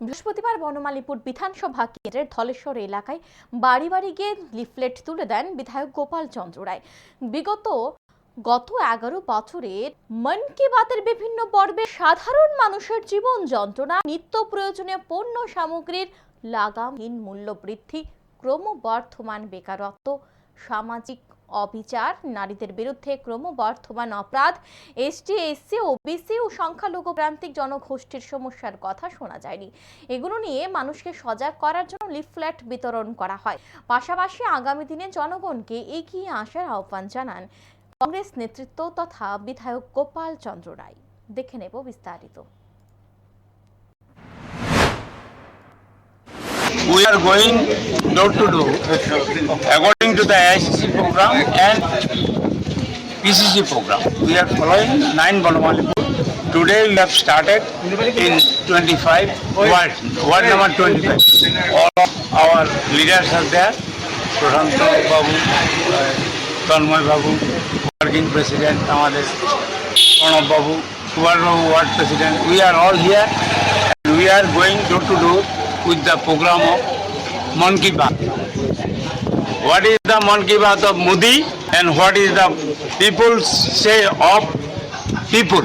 বৃহস্পতিবার বনমালীপুর বিধানসভা কেন্দ্রের ধলেশ্বর এলাকায় বাড়ি বাড়ি গিয়ে লিফলেট তুলে দেন বিধায়ক গোপাল চন্দ্র রায়। বিগত গত এগারো বছরের মন কি বাতের বিভিন্ন পর্বে সাধারণ মানুষের জীবন যন্ত্রণা, নিত্য প্রয়োজনীয় পণ্য সামগ্রীর লাগামহীন মূল্য বৃদ্ধি ক্রমবর্ধমান বেকারত্ব, সামাজিক অবিচার। নারীদের বিরুদ্ধে ক্রমবর্ধমান অপরাধ। এসটি এসসি বিসি ও সংখ্যালঘু প্রান্তিক জনগোষ্ঠীর সমস্যার কথা শোনা যায়নি। এগুলো নিয়ে মানুষকে সজাগ করার জন্য লিফলেট বিতরণ করা হয়। পাশাপাশি আগামী দিনে জনগণকে এগিয়ে আসার আহ্বান জানান কংগ্রেস নেতৃত্ব তথা বিধায়ক গোপাল চন্দ্র রায়। দেখে নেব বিস্তারিত। We are going door to door according to the ICC program and PCC program. We are following nine Bonamalipur. Today we have started in 25 ward, ward number 25. All of our leaders are there. Prashant Babu, uh, Tanmay Babu, working president, আমাদের প্রণব বাবু বাবু ward president we are all here and we are going door to door with the program of Mon Ki Baat. What is the Mon Ki Baat of Modi and what is the people say of people?